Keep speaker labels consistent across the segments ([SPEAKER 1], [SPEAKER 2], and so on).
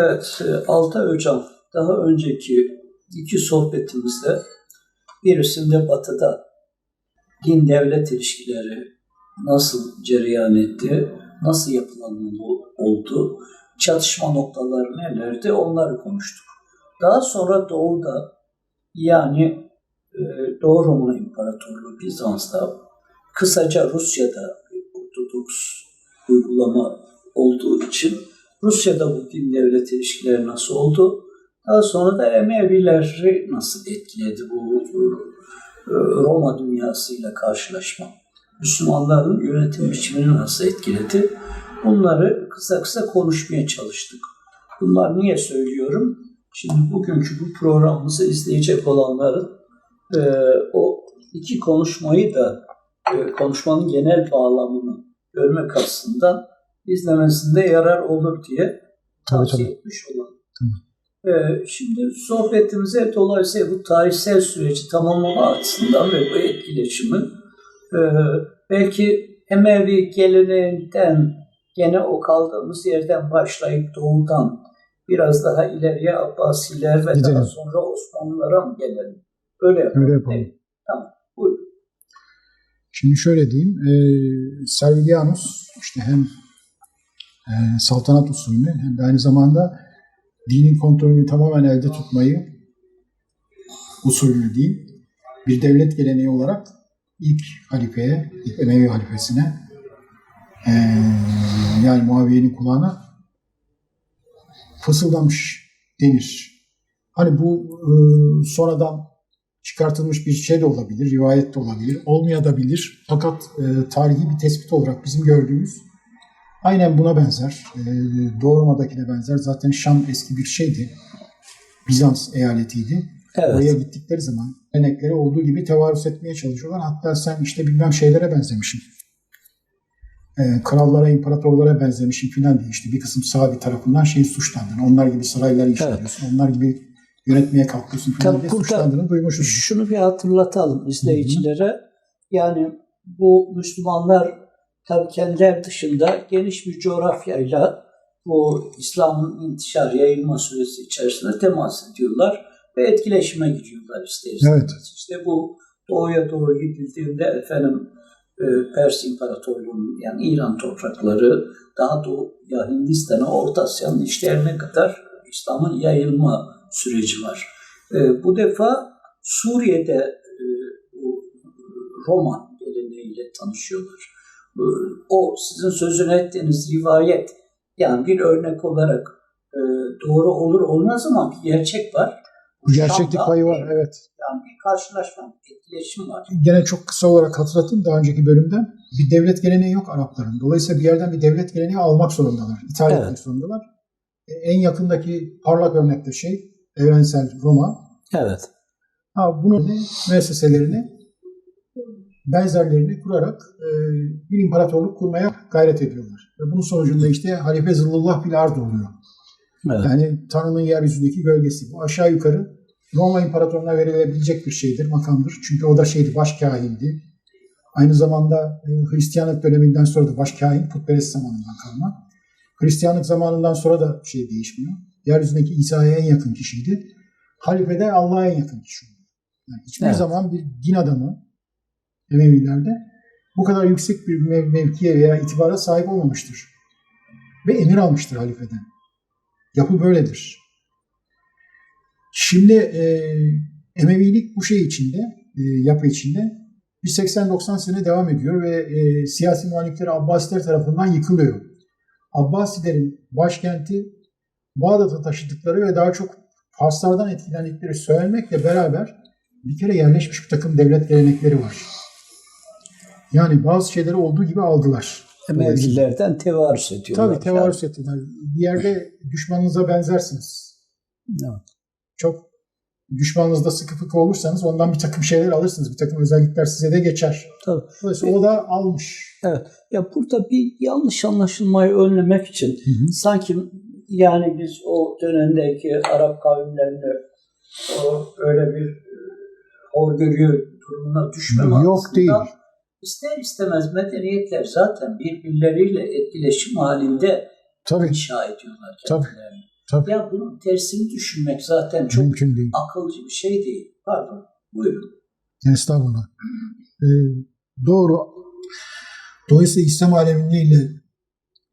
[SPEAKER 1] Evet, e, Altay Hocam daha önceki iki sohbetimizde birisinde Batı'da din devlet ilişkileri nasıl cereyan etti, nasıl yapılanmalı oldu, çatışma noktaları nelerdi onları konuştuk. Daha sonra Doğu'da yani e, Doğu Roma İmparatorluğu Bizans'ta kısaca Rusya'da Ortodoks uygulama olduğu için Rusya'da bu din devlet ilişkileri nasıl oldu? Daha sonra da Emevileri nasıl etkiledi bu e, Roma dünyasıyla karşılaşma? Müslümanların yönetim biçimini nasıl etkiledi? Bunları kısa kısa konuşmaya çalıştık. Bunlar niye söylüyorum? Şimdi bugünkü bu programımızı izleyecek olanların e, o iki konuşmayı da e, konuşmanın genel bağlamını görmek açısından izlemesinde yarar olur diye tavsiye
[SPEAKER 2] tabii.
[SPEAKER 1] etmiş olalım. Ee, şimdi sohbetimize dolayısıyla bu tarihsel süreci tamamlama açısından ve bu etkileşimin e, belki Emevi geleneğinden gene o kaldığımız yerden başlayıp doğudan biraz daha ileriye Abbasiler ve daha
[SPEAKER 2] Gidelim.
[SPEAKER 1] sonra Osmanlılara mı gelelim? Öyle yapalım.
[SPEAKER 2] Öyle yapalım.
[SPEAKER 1] Evet, Tamam. Buyurun.
[SPEAKER 2] Şimdi şöyle diyeyim, e, Servilianus işte hem e, saltanat usulünü hem de aynı zamanda dinin kontrolünü tamamen elde tutmayı usulünü diyeyim bir devlet geleneği olarak ilk halifeye, ilk Emevi halifesine e, yani Muaviye'nin kulağına fısıldamış denir. Hani bu e, sonradan çıkartılmış bir şey de olabilir, rivayet de olabilir, olmayabilir. Fakat e, tarihi bir tespit olarak bizim gördüğümüz aynen buna benzer. E, Doğu Roma'dakine benzer. Zaten Şam eski bir şeydi. Bizans eyaletiydi. Oraya
[SPEAKER 1] Evet.
[SPEAKER 2] gittikleri zaman gelenekleri olduğu gibi tevarüs etmeye çalışıyorlar. Hatta sen işte bilmem şeylere benzemişsin. E, krallara, imparatorlara benzemişsin filan diye işte bir kısım Sabi tarafından şey suçlandın. Onlar gibi saraylar inşa
[SPEAKER 1] Evet.
[SPEAKER 2] Onlar gibi yönetmeye kalkıyorsun filan
[SPEAKER 1] Tabii
[SPEAKER 2] diye
[SPEAKER 1] burada
[SPEAKER 2] suçlandığını duymuşuz.
[SPEAKER 1] Şunu bir hatırlatalım izleyicilere. Yani bu Müslümanlar tabii kendiler dışında geniş bir coğrafyayla bu İslam'ın intişar yayılma süresi içerisinde temas ediyorlar ve etkileşime giriyorlar ister istemez.
[SPEAKER 2] Evet.
[SPEAKER 1] İşte bu doğuya doğru gidildiğinde efendim e, Pers İmparatorluğu'nun yani İran toprakları daha doğuya Hindistan'a Orta Asya'nın işlerine kadar İslam'ın yayılma süreci var. E, bu defa Suriye'de e, Roma geleneğiyle tanışıyorlar. E, o sizin sözünü ettiğiniz rivayet yani bir örnek olarak e, doğru olur olmaz ama bir gerçek var.
[SPEAKER 2] Bu gerçeklik payı var
[SPEAKER 1] bir-
[SPEAKER 2] evet.
[SPEAKER 1] Yani bir karşılaşma, etkileşim var.
[SPEAKER 2] Gene çok kısa olarak hatırlatayım daha önceki bölümden. Bir devlet geleneği yok Arapların. Dolayısıyla bir yerden bir devlet geleneği almak zorundalar. ithal
[SPEAKER 1] Evet.
[SPEAKER 2] etmek zorundalar. E, En yakındaki parlak örnek de şey evrensel Roma.
[SPEAKER 1] Evet.
[SPEAKER 2] Ha, bunun müesseselerini benzerlerini kurarak e, bir imparatorluk kurmaya gayret ediyorlar. Ve bunun sonucunda işte Halife Zıllullah bil Ard oluyor.
[SPEAKER 1] Evet.
[SPEAKER 2] Yani Tanrı'nın yeryüzündeki gölgesi. Bu aşağı yukarı Roma İmparatorluğu'na verilebilecek bir şeydir, makamdır. Çünkü o da şeydi, baş kahindi. Aynı zamanda e, Hristiyanlık döneminden sonra da baş kahin, putperest zamanından kalma. Hristiyanlık zamanından sonra da şey değişmiyor. Yeryüzündeki İsa'ya en yakın kişiydi. Halife de Allah'a en yakın kişi oluyor. Yani hiçbir
[SPEAKER 1] Evet.
[SPEAKER 2] zaman bir din adamı Emevilerde bu kadar yüksek bir mev- mevkiye veya itibara sahip olmamıştır. Ve emir almıştır halifeden. Yapı böyledir. Şimdi e, Emevilik bu şey içinde, e, yapı içinde bir 80-90 sene devam ediyor ve e, siyasi muhalifleri Abbasiler tarafından yıkılıyor. Abbasilerin başkenti Bağdat'a taşıdıkları ve daha çok Farslardan etkilendikleri söylenmekle beraber bir kere yerleşmiş bir takım devlet gelenekleri var. Yani bazı şeyleri olduğu gibi aldılar.
[SPEAKER 1] Emevilerden tevarüs ediyorlar.
[SPEAKER 2] Tabii tevarüs ettiler. Bir yerde düşmanınıza benzersiniz.
[SPEAKER 1] Evet.
[SPEAKER 2] Çok düşmanınızda sıkı fıkı olursanız ondan bir takım şeyler alırsınız. Bir takım özellikler size de geçer.
[SPEAKER 1] Tabii.
[SPEAKER 2] Dolayısıyla o da almış.
[SPEAKER 1] Ya burada bir yanlış anlaşılmayı önlemek için sanki yani biz o dönemdeki Arap kavimlerini o öyle bir e, hor görüyor durumuna düşmem
[SPEAKER 2] Yok
[SPEAKER 1] açısından
[SPEAKER 2] değil.
[SPEAKER 1] İster istemez medeniyetler zaten birbirleriyle etkileşim halinde
[SPEAKER 2] Tabii.
[SPEAKER 1] inşa ediyorlar
[SPEAKER 2] Tabii.
[SPEAKER 1] kendilerini.
[SPEAKER 2] Tabii.
[SPEAKER 1] Ya bunun tersini düşünmek zaten çok
[SPEAKER 2] Mümkün değil.
[SPEAKER 1] akılcı bir şey değil. Pardon. Buyurun.
[SPEAKER 2] Estağfurullah. Ee, doğru. Dolayısıyla İslam alemiyle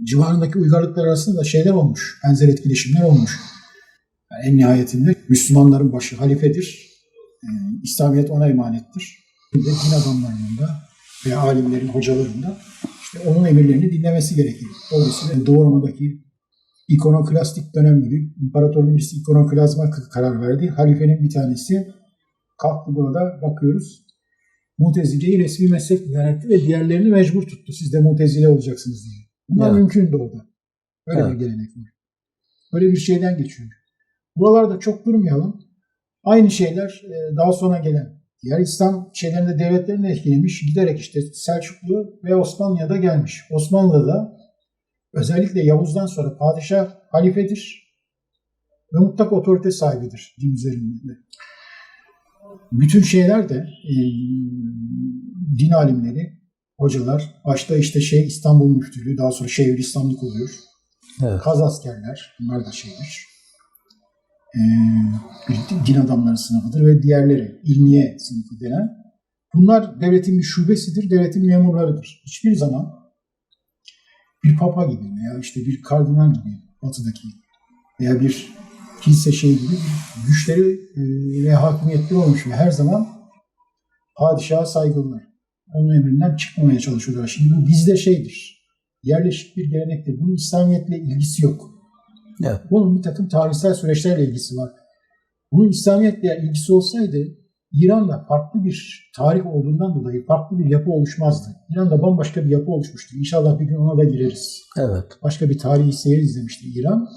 [SPEAKER 2] civarındaki uygarlıklar arasında da şeyler olmuş. Benzer etkileşimler olmuş. Yani en nihayetinde Müslümanların başı halifedir. Ee, İslamiyet ona emanettir. Bir de din adamlarının da veya alimlerin, hocaların da işte onun emirlerini dinlemesi gerekir. Dolayısıyla Doğu Roma'daki ikonoklastik dönem gibi imparatorun birisi ikonoklazma karar verdi. Halifenin bir tanesi kalktı burada bakıyoruz. Mutezile'yi resmi meslek ilan etti ve diğerlerini mecbur tuttu. Siz de Mutezile olacaksınız diye. Bunlar
[SPEAKER 1] Evet.
[SPEAKER 2] mümkün orada. Öyle
[SPEAKER 1] Evet.
[SPEAKER 2] bir gelenek var. Öyle bir şeyden geçiyor. Buralarda çok durmayalım. Aynı şeyler e, daha sonra gelen diğer İslam şeylerinde devletlerini etkilemiş. Giderek işte Selçuklu ve Osmanlı'ya da gelmiş. Osmanlı'da özellikle Yavuz'dan sonra padişah halifedir ve mutlak otorite sahibidir din üzerinde. Bütün şeyler de e, din alimleri, hocalar, başta işte şey İstanbul Müftülüğü, daha sonra Şehir İslamlık oluyor.
[SPEAKER 1] Evet.
[SPEAKER 2] Kaz askerler, bunlar da şeydir. E, din adamları sınıfıdır ve diğerleri ilmiye sınıfı denen. Bunlar devletin bir şubesidir, devletin memurlarıdır. Hiçbir zaman bir papa gibi veya işte bir kardinal gibi batıdaki veya bir kilise şey gibi güçleri e, ve hakimiyetleri olmuş ve her zaman padişaha saygılılar. Onun emrinden çıkmamaya çalışıyorlar. Şimdi bu bizde şeydir. Yerleşik bir gelenektir. Bunun İslamiyetle ilgisi yok.
[SPEAKER 1] Evet.
[SPEAKER 2] Bunun bir takım tarihsel süreçlerle ilgisi var. Bunun İslamiyetle ilgisi olsaydı İran'da farklı bir tarih olduğundan dolayı farklı bir yapı oluşmazdı. İran'da bambaşka bir yapı oluşmuştur. İnşallah bir gün ona da gireriz
[SPEAKER 1] Evet.
[SPEAKER 2] başka bir tarihi seyir izlemiştir İran.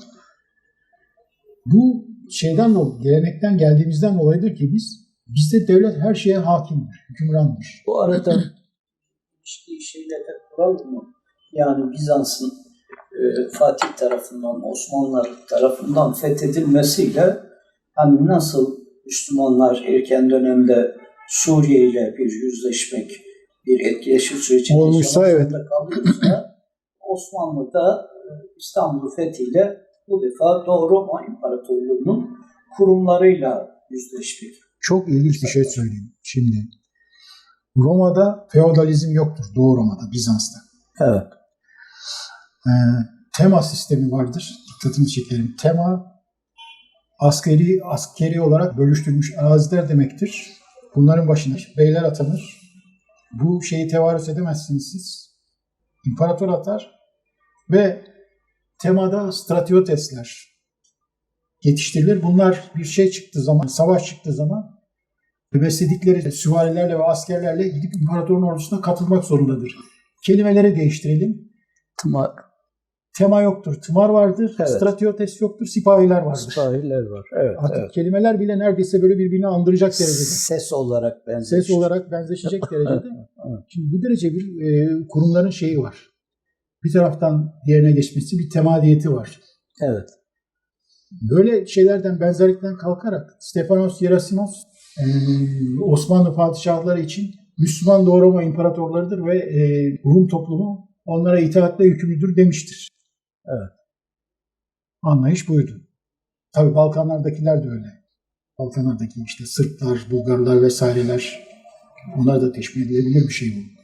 [SPEAKER 2] Bu şeyden dolayı, gelenekten geldiğimizden dolayıdır ki biz, bizde devlet her şeye hakimdir, hükümrandır.
[SPEAKER 1] Bu arada işte şeyle de kuralım mı? Yani Bizans'ın Fatih tarafından, Osmanlılar tarafından fethedilmesiyle hani nasıl Müslümanlar erken dönemde Suriye ile bir yüzleşmek, bir etkileşim süreci
[SPEAKER 2] Olmuşsa evet.
[SPEAKER 1] kalıyorsa Osmanlı'da e, İstanbul fethiyle bu defa Doğu Roma İmparatorluğu'nun kurumlarıyla yüzleşmek.
[SPEAKER 2] Çok ilginç bir şey söyleyeyim şimdi. Roma'da feodalizm yoktur, Doğu Roma'da, Bizans'ta.
[SPEAKER 1] Evet.
[SPEAKER 2] Ee, tema sistemi vardır. Dikkatini çekerim. Tema askeri askeri olarak bölüştürülmüş araziler demektir. Bunların başına beyler atanır. Bu şeyi tevarüz edemezsiniz siz. İmparator atar ve temada stratiotesler yetiştirilir. Bunlar bir şey çıktığı zaman, savaş çıktığı zaman besledikleri süvarilerle ve askerlerle gidip imparatorun ordusuna katılmak zorundadır. Kelimeleri değiştirelim.
[SPEAKER 1] Tımar,
[SPEAKER 2] Tema yoktur, tımar vardır.
[SPEAKER 1] Evet.
[SPEAKER 2] Stratiotes yoktur, sipahiler vardır.
[SPEAKER 1] sahiller var. Evet,
[SPEAKER 2] Artık
[SPEAKER 1] evet.
[SPEAKER 2] kelimeler bile neredeyse böyle birbirini andıracak derecede.
[SPEAKER 1] Ses olarak benzemiş.
[SPEAKER 2] Ses olarak benzeşecek derecede. Şimdi bu derece bir e, kurumların şeyi var. Bir taraftan diğerine geçmesi bir temadiyeti var.
[SPEAKER 1] Evet.
[SPEAKER 2] Böyle şeylerden benzerlikten kalkarak Stefanos Gerasimos e, Osmanlı padişahları için Müslüman Doğu Roma imparatorlarıdır ve e, Rum toplumu onlara itaatle yükümlüdür demiştir.
[SPEAKER 1] Evet.
[SPEAKER 2] Anlayış buydu. Tabii Balkanlardakiler de öyle. Balkanlardaki işte Sırplar, Bulgarlar vesaireler onlar da teşkil edilebilir bir şey bu.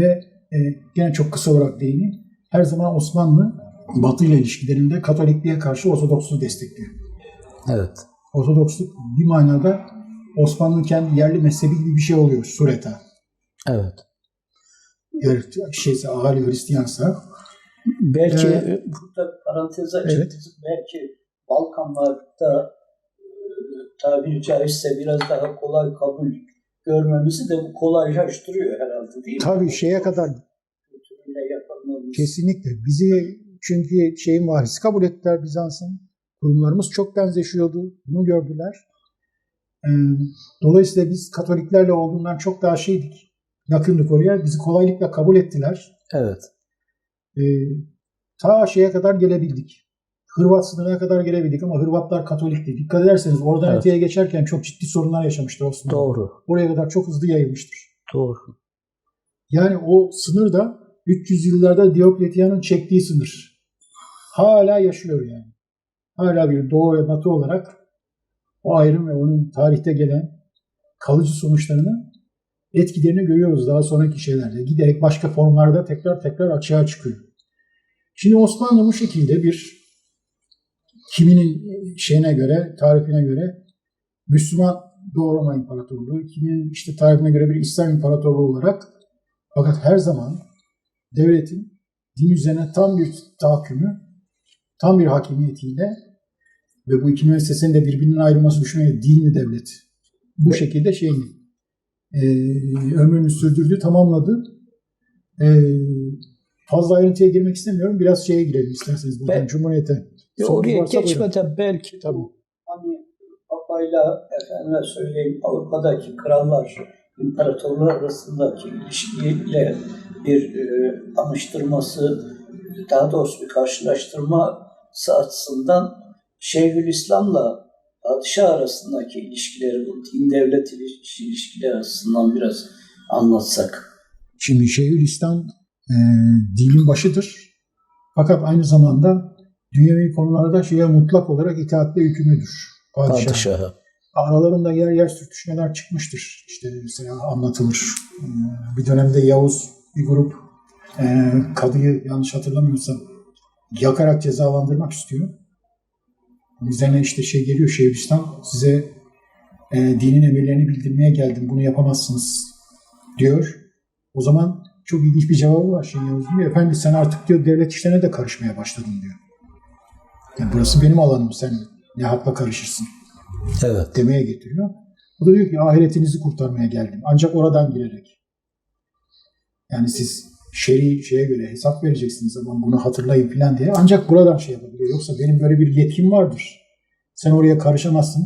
[SPEAKER 2] Ve e, gene çok kısa olarak değineyim. Her zaman Osmanlı Batı ile ilişkilerinde Katolikliğe karşı Ortodoksluğu destekliyor.
[SPEAKER 1] Evet.
[SPEAKER 2] Ortodoksluk bir manada Osmanlı'nın kendi yerli mezhebi gibi bir şey oluyor sureta.
[SPEAKER 1] Evet.
[SPEAKER 2] Eğer şeyse ahali Hristiyansa
[SPEAKER 1] Belki
[SPEAKER 2] Ee,
[SPEAKER 1] burada parantez
[SPEAKER 2] evet.
[SPEAKER 1] açıp belki Balkanlarda e, tabiri caizse biraz daha kolay kabul görmemizi de bu kolaylaştırıyor herhalde değil mi?
[SPEAKER 2] tabii şeye kadar. Kesinlikle. Bizi çünkü şeyin vahisi kabul ettiler Bizans'ın. Kurumlarımız çok benzeşiyordu. Bunu gördüler. Ee, Dolayısıyla biz Katoliklerle olduğundan çok daha şeydik. Yakındık oraya. Bizi kolaylıkla kabul ettiler.
[SPEAKER 1] Evet.
[SPEAKER 2] Ee, ta şeye kadar gelebildik. Hırvat sınırına kadar gelebildik ama Hırvatlar Katolikti. Dikkat ederseniz oradan
[SPEAKER 1] Evet.
[SPEAKER 2] öteye geçerken çok ciddi sorunlar yaşamıştır Osmanlı.
[SPEAKER 1] Doğru.
[SPEAKER 2] Oraya kadar çok hızlı yayılmıştır.
[SPEAKER 1] Doğru.
[SPEAKER 2] Yani o sınır da 300 yıllarda Diokletian'ın çektiği sınır. Hala yaşıyor yani. hala bir doğu ve batı olarak o ayrım ve onun tarihte gelen kalıcı sonuçlarını etkilerini görüyoruz daha sonraki şeylerde. Giderek başka formlarda tekrar tekrar açığa çıkıyor. Şimdi Osmanlı bu şekilde bir kiminin şeyine göre, tarifine göre Müslüman Doğu Roma İmparatorluğu, kiminin işte tarifine göre bir İslam İmparatorluğu olarak fakat her zaman devletin din üzerine tam bir tahakkümü, tam bir hakimiyetiyle ve bu iki müessesenin de birbirinden ayrılması düşünüyor. Din ve devlet. Bu şekilde şeyini e, ömrünü sürdürdü, tamamladı. E, fazla ayrıntıya girmek istemiyorum. Biraz şeye girelim isterseniz buradan
[SPEAKER 1] Ben-
[SPEAKER 2] Cumhuriyet'e. Sorunuz
[SPEAKER 1] oraya
[SPEAKER 2] varsa buyurun.
[SPEAKER 1] geçmeden belki
[SPEAKER 2] Tabii.
[SPEAKER 1] hani Papa'yla efendime söyleyeyim Avrupa'daki krallar, imparatorlar arasındaki ilişkiyle bir e, tanıştırması, daha doğrusu bir karşılaştırması açısından Şeyhülislam'la padişah arasındaki ilişkileri, bu din devlet iliş- ilişkileri açısından biraz anlatsak.
[SPEAKER 2] Şimdi Şeyhülislam e, dinin başıdır. Fakat aynı zamanda dünyevi konularda şeye mutlak olarak itaatle yükümlüdür. Padişah.
[SPEAKER 1] Padişaha.
[SPEAKER 2] Aralarında yer yer sürtüşmeler çıkmıştır. İşte mesela anlatılır. E, Bir dönemde Yavuz bir grup e, kadıyı yanlış hatırlamıyorsam yakarak cezalandırmak istiyor. Üzerine işte şey geliyor Şeyhülislam size e, dinin emirlerini bildirmeye geldim. Bunu yapamazsınız diyor. O zaman çok ilginç bir cevabı var şey Yavuz'un diyor. Efendi sen artık diyor devlet işlerine de karışmaya başladın diyor. Yani burası benim alanım sen ne hakla karışırsın
[SPEAKER 1] Evet.
[SPEAKER 2] demeye getiriyor. O da diyor ki ahiretinizi kurtarmaya geldim. Ancak oradan girerek. Yani siz şer'i şeye göre hesap vereceksiniz ama bunu hatırlayın falan diye. Ancak buradan şey yapabiliyor. Yoksa benim böyle bir yetkim vardır. Sen oraya karışamazsın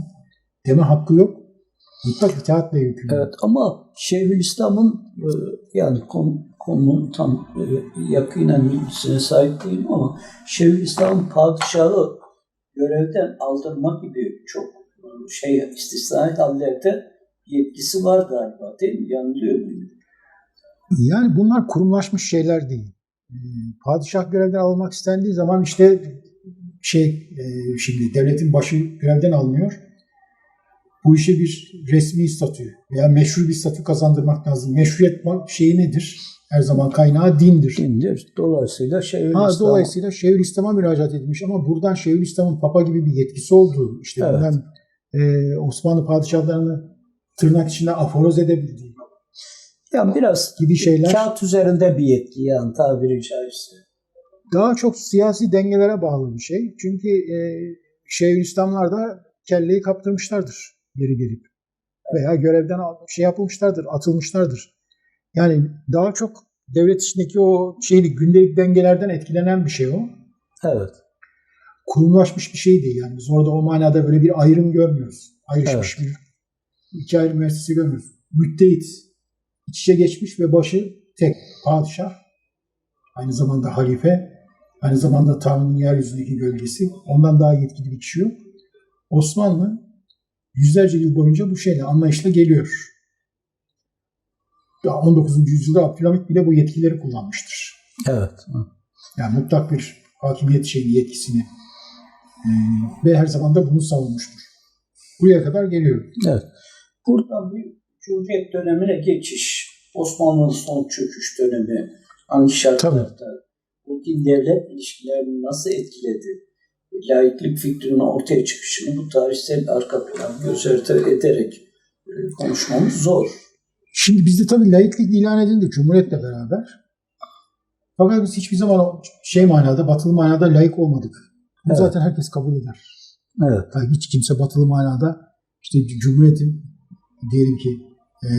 [SPEAKER 2] deme hakkı yok. Mutlak itaatle yükümlü.
[SPEAKER 1] Evet ama Şeyhülislam'ın e, yani konu, konunun tam e, yakinen bilgisine sahip değilim ama Şeyhülislam'ın padişahı görevden aldırma gibi çok e, şey istisnai hallerde yetkisi var galiba değil mi? Yanılıyor muyum?
[SPEAKER 2] Yani bunlar kurumlaşmış şeyler değil. Ee, Padişah görevden alınmak istendiği zaman işte şey e, şimdi devletin başı görevden alınıyor. Bu işe bir resmi statü veya meşru bir statü kazandırmak lazım. Meşruiyet şeyi nedir? Her zaman kaynağı dindir.
[SPEAKER 1] Dindir. Dolayısıyla
[SPEAKER 2] Ha,
[SPEAKER 1] Şeyhülislam
[SPEAKER 2] dolayısıyla Şeyhülislam'a müracaat edilmiş ama buradan Şeyhülislam'ın papa gibi bir yetkisi olduğu, işte
[SPEAKER 1] Evet.
[SPEAKER 2] buradan e, Osmanlı padişahlarını tırnak içinde aforoz edebildiği
[SPEAKER 1] yani biraz
[SPEAKER 2] gibi şeyler.
[SPEAKER 1] kağıt üzerinde bir yetki yani tabiri caizse.
[SPEAKER 2] daha çok siyasi dengelere bağlı bir şey. Çünkü e, Şeyhülislamlar da kelleyi kaptırmışlardır geri gelip. Veya görevden şey yapılmışlardır, atılmışlardır. Yani daha çok devlet içindeki o şeylik, gündelik dengelerden etkilenen bir şey o.
[SPEAKER 1] Evet.
[SPEAKER 2] Kurumlaşmış bir şey değil yani. Biz orada o manada böyle bir ayrım görmüyoruz. Ayrışmış bir iki ayrı müessese görmüyoruz. Müttehit, iç içe geçmiş ve başı tek padişah. Aynı zamanda halife, aynı zamanda Tanrı'nın yeryüzündeki gölgesi. Ondan daha yetkili bir kişi yok. Osmanlı yüzlerce yıl boyunca bu şeyle, anlayışla geliyor. Daha 19. yüzyılda Abdülhamit bile bu yetkileri kullanmıştır.
[SPEAKER 1] Evet.
[SPEAKER 2] Yani mutlak bir hakimiyet şeyini, yetkisini e, ve her zaman da bunu savunmuştur. Buraya kadar geliyor.
[SPEAKER 1] Evet. Buradan bir Cumhuriyet dönemine geçiş, Osmanlı'nın son çöküş dönemi, hangi şartlarda, bu din devlet ilişkilerini nasıl etkiledi, laiklik fikrinin ortaya çıkışını bu tarihsel arka plan göz ardı ederek e, konuşmamız zor.
[SPEAKER 2] Şimdi bizde tabii laiklik ilan edildi Cumhuriyet'le beraber. Fakat biz hiçbir zaman şey manada, batılı manada laik olmadık. Bunu
[SPEAKER 1] Evet.
[SPEAKER 2] zaten herkes kabul eder.
[SPEAKER 1] Evet.
[SPEAKER 2] Yani hiç kimse batılı manada işte Cumhuriyet'in diyelim ki e,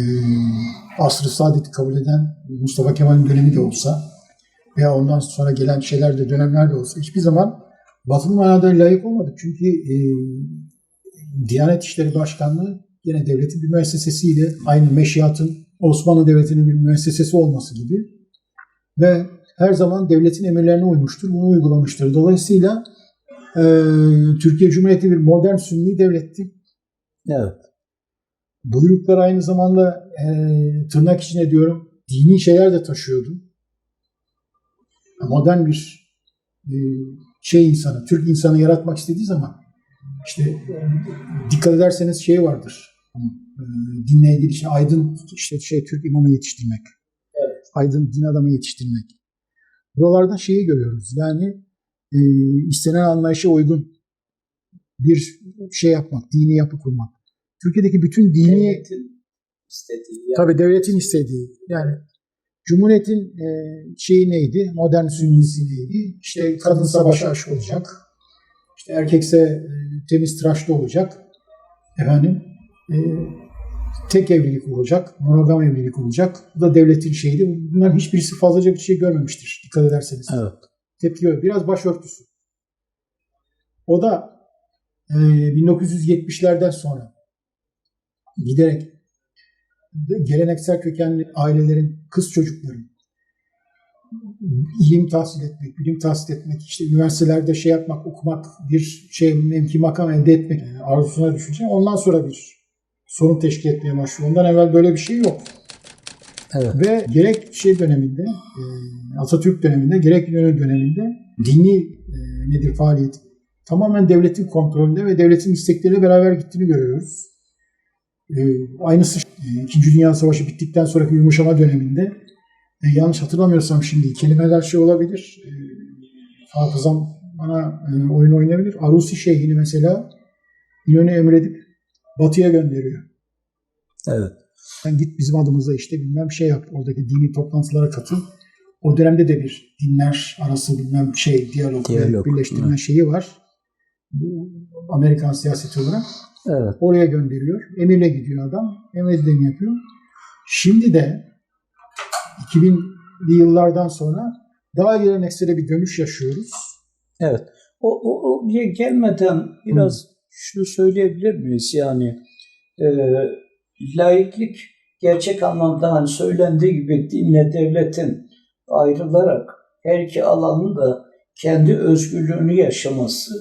[SPEAKER 2] asr-ı saadeti kabul eden Mustafa Kemal'in dönemi de olsa veya ondan sonra gelen şeyler de dönemler de olsa hiçbir zaman batılı manada layık olmadık. Çünkü e, Diyanet İşleri Başkanlığı yine devletin bir müessesesiyle aynı meşiyatın Osmanlı Devleti'nin bir müessesesi olması gibi ve her zaman devletin emirlerine uymuştur, bunu uygulamıştır. Dolayısıyla e, Türkiye Cumhuriyeti bir modern sünni devletti.
[SPEAKER 1] Evet.
[SPEAKER 2] Buyruklar aynı zamanda e, tırnak içine diyorum dini şeyler de taşıyordu. Modern bir e, şey insanı, Türk insanı yaratmak istediği zaman işte dikkat ederseniz şey vardır. E, dinle ilgili işte aydın işte şey Türk imamı yetiştirmek.
[SPEAKER 1] Evet.
[SPEAKER 2] Aydın din adamı yetiştirmek. Buralarda şeyi görüyoruz. Yani e, istenen anlayışa uygun bir şey yapmak, dini yapı kurmak. Türkiye'deki bütün dini
[SPEAKER 1] Devletin istediği. yani.
[SPEAKER 2] Tabii devletin istediği. Yani Cumhuriyet'in e, şeyi neydi? Modern sünnisi neydi? İşte kadınsa başı aşk olacak. İşte erkekse e, temiz tıraşlı olacak. Efendim e, tek evlilik olacak. Monogam evlilik olacak. Bu da devletin şeyiydi. Bunların hiçbirisi fazlaca bir şey görmemiştir. Dikkat ederseniz.
[SPEAKER 1] Evet.
[SPEAKER 2] Tepki göre biraz başörtüsü. O da e, 1970'lerden sonra giderek geleneksel kökenli ailelerin kız çocukları ilim tahsil etmek, bilim tahsil etmek, işte üniversitelerde şey yapmak, okumak, bir şey mevki makam elde etmek yani arzusuna düşünce ondan sonra bir sorun teşkil etmeye başlıyor. Ondan evvel böyle bir şey yok.
[SPEAKER 1] Evet.
[SPEAKER 2] Ve gerek şey döneminde, e, Atatürk döneminde, gerek İnönü döneminde dini e, nedir faaliyet tamamen devletin kontrolünde ve devletin istekleriyle beraber gittiğini görüyoruz. E, aynısı e, İkinci Dünya Savaşı bittikten sonraki yumuşama döneminde e, yanlış hatırlamıyorsam şimdi kelimeler şey olabilir. E, hafızam bana oyun oynayabilir. Arusi Şeyhini mesela İnönü emredip batıya gönderiyor.
[SPEAKER 1] Evet.
[SPEAKER 2] Sen git bizim adımıza işte bilmem şey yap. Oradaki dini toplantılara katıl. O dönemde de bir dinler arası bilmem şey diyalog,
[SPEAKER 1] Diyalog,
[SPEAKER 2] birleştirme
[SPEAKER 1] evet.
[SPEAKER 2] şeyi var. Bu Amerikan siyaseti olarak.
[SPEAKER 1] Evet.
[SPEAKER 2] Oraya gönderiyor. Emirle gidiyor adam. Emredileni yapıyor. Şimdi de 2000'li yıllardan sonra daha geleneksele bir dönüş yaşıyoruz.
[SPEAKER 1] Evet. O, o, o bir gelmeden biraz şunu söyleyebilir miyiz? Yani e, laiklik gerçek anlamda hani söylendiği gibi dinle devletin ayrılarak her iki alanın da kendi özgürlüğünü yaşaması,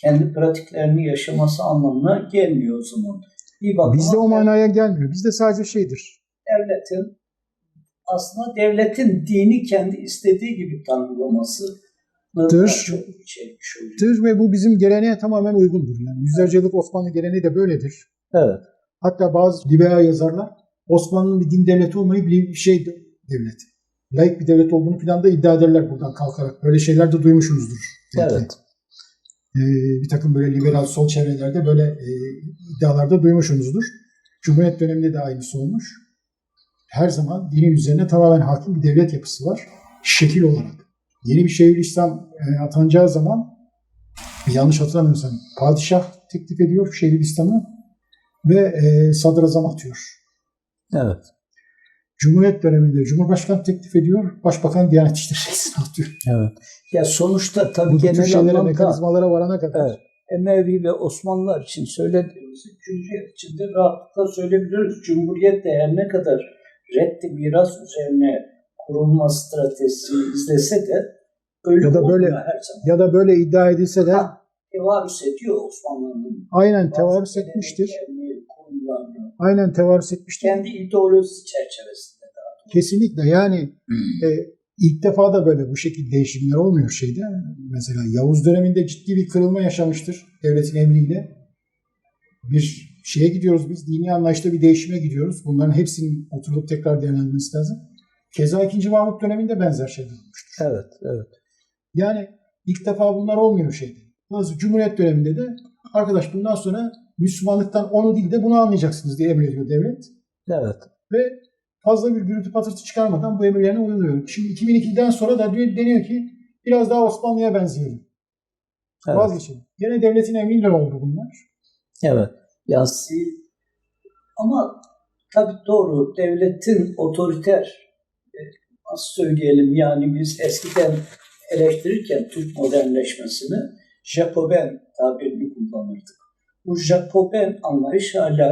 [SPEAKER 1] kendi pratiklerini yaşaması anlamına gelmiyor o zaman. Bir bakıma
[SPEAKER 2] Bizde o manaya gelmiyor. Bizde sadece şeydir.
[SPEAKER 1] devletin aslında devletin dini kendi istediği gibi tanımlaması
[SPEAKER 2] Dır.
[SPEAKER 1] oluyor.
[SPEAKER 2] Tır ve bu bizim geleneğe tamamen uygundur. Yani yüzlerce yıllık Osmanlı geleneği de böyledir.
[SPEAKER 1] Evet.
[SPEAKER 2] Hatta bazı liberal yazarlar Osmanlı'nın bir din devleti olmayı bir şey devleti. Laik bir devlet olduğunu falan da iddia ederler buradan kalkarak. Böyle şeyler de duymuşsunuzdur. belki.
[SPEAKER 1] Evet.
[SPEAKER 2] Ee, bir takım böyle liberal sol çevrelerde böyle e, iddialarda duymuşsunuzdur. Cumhuriyet döneminde de aynısı olmuş. Her zaman dinin üzerine tamamen hakim bir devlet yapısı var. Şekil olarak. Yeni bir Şeyhülislam e, atanacağı zaman yanlış hatırlamıyorsam padişah teklif ediyor Şeyhülislam'ı ve e, sadrazam atıyor.
[SPEAKER 1] Evet.
[SPEAKER 2] Cumhuriyet döneminde Cumhurbaşkanı teklif ediyor, Başbakan Diyanet İşleri Reisi'ne atıyor.
[SPEAKER 1] Evet. Ya sonuçta tabii
[SPEAKER 2] Bu tür
[SPEAKER 1] genel anlamda
[SPEAKER 2] mekanizmalara varana kadar.
[SPEAKER 1] Evet. Emevi ve Osmanlılar için söylediğimiz Cumhuriyet için de rahatlıkla söyleyebiliriz. Cumhuriyet de her ne kadar reddi miras üzerine kurulma stratejisi izlese de öyle
[SPEAKER 2] Ya da böyle-
[SPEAKER 1] her zaman.
[SPEAKER 2] Ya da böyle iddia edilse de
[SPEAKER 1] Ha, tevarüs ediyor Osmanlı'nın.
[SPEAKER 2] aynen tevarüs etmiştir.
[SPEAKER 1] kurumlarını.
[SPEAKER 2] Aynen tevarüs etmiştir.
[SPEAKER 1] Kendi ideolojisi çerçevesinde daha.
[SPEAKER 2] Kesinlikle yani e, ilk defa da böyle bu şekilde değişimler olmuyor şeyde. Mesela Yavuz döneminde ciddi bir kırılma yaşamıştır devletin emriyle. Bir şeye gidiyoruz biz, dini anlayışta bir değişime gidiyoruz. Bunların hepsinin oturulup tekrar değerlendirilmesi lazım. Keza 2. Mahmut döneminde benzer şeyler olmuş.
[SPEAKER 1] Evet, evet.
[SPEAKER 2] Yani ilk defa bunlar olmuyor şeyde. Nasıl Cumhuriyet döneminde de arkadaş bundan sonra Müslümanlıktan onu değil de bunu anlayacaksınız diye emrediyor devlet.
[SPEAKER 1] Evet.
[SPEAKER 2] Ve fazla bir gürültü patırtı çıkarmadan bu emirlerine uyuluyor. Şimdi 2002'den sonra da diyor- deniyor ki biraz daha Osmanlı'ya benzeyelim.
[SPEAKER 1] Evet.
[SPEAKER 2] Vazgeçelim. Gene devletin emriyle oldu bunlar.
[SPEAKER 1] Evet. Yasi ama tabii doğru devletin otoriter e, nasıl söyleyelim yani biz eskiden eleştirirken Türk modernleşmesini Jacoben tabirini kullanırdık. Bu Jacoben anlayış hala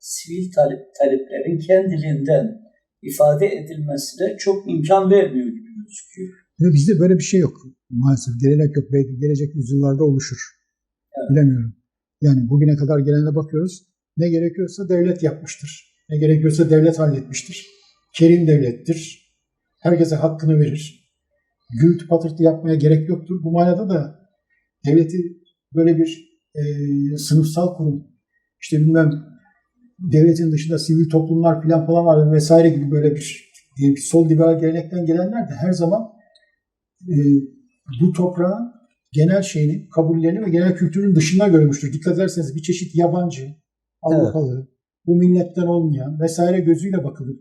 [SPEAKER 1] sivil talep, taleplerin kendiliğinden ifade edilmesine çok imkan vermiyor gibi gözüküyor.
[SPEAKER 2] Ve bizde böyle bir şey yok. Maalesef gelenek yok. Belki gelecek yüzyıllarda oluşur.
[SPEAKER 1] Evet.
[SPEAKER 2] Bilemiyorum. Yani bugüne kadar gelene bakıyoruz. Ne gerekiyorsa devlet yapmıştır. Ne gerekiyorsa devlet halletmiştir. Kerim devlettir. Herkese hakkını verir. gürültü patırtı yapmaya gerek yoktur. Bu manada da devleti böyle bir e, sınıfsal kurum, işte bilmem devletin dışında sivil toplumlar falan falan var vesaire gibi böyle bir diyelim ki sol liberal gelenekten gelenler de her zaman e, bu toprağın genel şeyini, kabullerini ve genel kültürün dışında görmüştür. Dikkat ederseniz bir çeşit yabancı, Avrupalı, bu milletten olmayan vesaire gözüyle bakılır.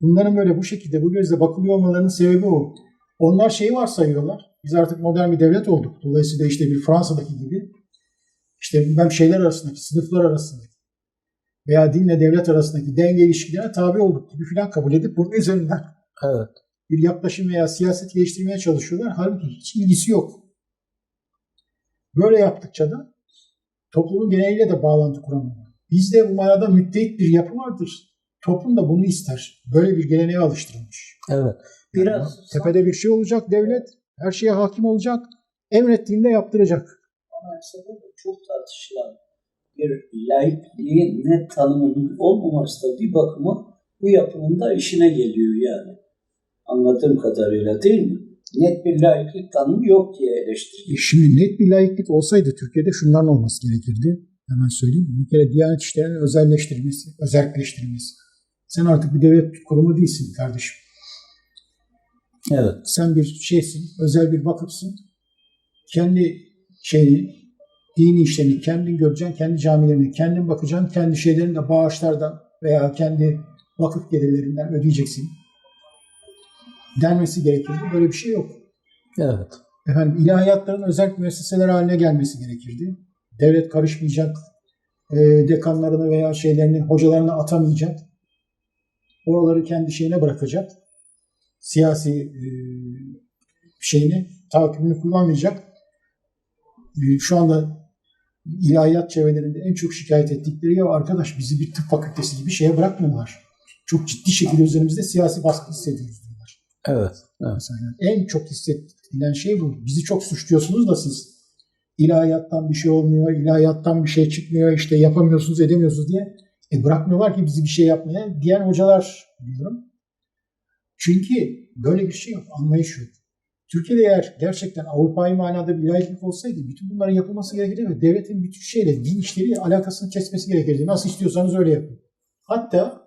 [SPEAKER 2] Bunların böyle bu şekilde bu gözle bakılıyor olmalarının sebebi o. Onlar şeyi varsayıyorlar. Biz artık modern bir devlet olduk. Dolayısıyla işte bir Fransa'daki gibi işte bilmem şeyler arasındaki, sınıflar arasındaki veya dinle devlet arasındaki denge ilişkilerine tabi olduk gibi filan kabul edip bunun üzerinden
[SPEAKER 1] Evet.
[SPEAKER 2] bir yaklaşım veya siyaset geliştirmeye çalışıyorlar. Halbuki hiç ilgisi yok. Böyle yaptıkça da toplumun geneliyle de bağlantı kuramıyorlar. Bizde bu manada müttehit bir yapı vardır. Toplum da bunu ister. Böyle bir geleneğe alıştırılmış.
[SPEAKER 1] Evet. Biraz
[SPEAKER 2] Tepede bir şey olacak devlet, her şeye hakim olacak, emrettiğinde yaptıracak.
[SPEAKER 1] Anayasada da çok tartışılan bir laikliğin net tanımının olmaması da bir bakıma bu yapının da işine geliyor yani. Anladığım kadarıyla değil mi? Net bir laiklik tanımı yok diye eleştiriyor.
[SPEAKER 2] E Şimdi net bir laiklik olsaydı Türkiye'de şunların olması gerekirdi. Hemen söyleyeyim. Bir kere Diyanet İşleri'nin özelleştirilmesi, özelleştirilmesi. Sen artık bir devlet kurumu değilsin kardeşim.
[SPEAKER 1] Evet.
[SPEAKER 2] Sen bir şeysin, özel bir vakıfsın. Kendi şeyini, dini işlerini kendin göreceksin, kendi camilerini kendin bakacaksın, kendi şeylerini de bağışlardan veya kendi vakıf gelirlerinden ödeyeceksin. Denmesi gerekirdi. Böyle bir şey yok.
[SPEAKER 1] Evet.
[SPEAKER 2] Efendim ilahiyatların özel müesseseler haline gelmesi gerekirdi. Devlet karışmayacak, e, dekanlarını veya şeylerini, hocalarını atamayacak. Oraları kendi şeyine bırakacak. Siyasi e, şeyini, tahakkümünü kullanmayacak. E, şu anda ilahiyat çevrelerinde en çok şikayet ettikleri ya arkadaş bizi bir tıp fakültesi gibi şeye bırakmıyorlar. Çok ciddi şekilde üzerimizde siyasi baskı hissediyoruz diyorlar.
[SPEAKER 1] Evet. evet.
[SPEAKER 2] Mesela en çok hissedilen şey bu. Bizi çok suçluyorsunuz da siz. İlahiyattan bir şey olmuyor, ilahiyattan bir şey çıkmıyor, işte yapamıyorsunuz, edemiyorsunuz diye. E bırakmıyorlar ki bizi bir şey yapmaya diyen hocalar diyorum. Çünkü böyle bir şey yok, anlayış yok. Türkiye'de eğer gerçekten Avrupa'yı manada bir laiklik olsaydı bütün bunların yapılması gerekirdi ve devletin bütün şeyle, din işleri alakasını kesmesi gerekirdi. Nasıl istiyorsanız öyle yapın. Hatta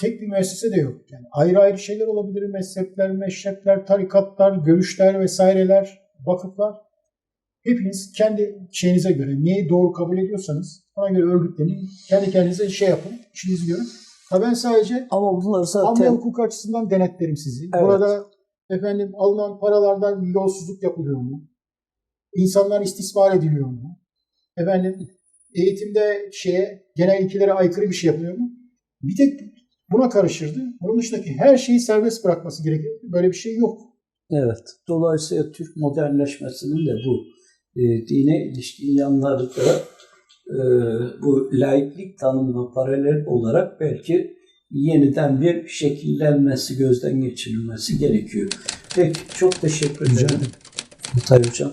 [SPEAKER 2] tek bir müessese de yok. Yani ayrı ayrı şeyler olabilir. Mezhepler, meşrepler, tarikatlar, görüşler vesaireler, vakıflar. Hepiniz kendi şeyinize göre neyi doğru kabul ediyorsanız ona göre örgütlenin. Kendi kendinize şey yapın, işinizi görün. Ha ben sadece
[SPEAKER 1] Ama bunlar zaten
[SPEAKER 2] hukuku açısından denetlerim sizi.
[SPEAKER 1] Evet.
[SPEAKER 2] Burada efendim alınan paralardan yolsuzluk yapılıyor mu? İnsanlar istismar ediliyor mu? Efendim eğitimde şeye genel ilkelere aykırı bir şey yapılıyor mu? Bir tek buna karışırdı. Bunun dışındaki her şeyi serbest bırakması gerekir. Böyle bir şey yok.
[SPEAKER 1] Evet. Dolayısıyla Türk modernleşmesinin de bu e, dine ilişkin yanları da e, bu laiklik tanımına paralel olarak belki yeniden bir şekillenmesi, gözden geçirilmesi gerekiyor. Peki, çok teşekkür ederim.
[SPEAKER 2] ederim.
[SPEAKER 1] Altay Hocam.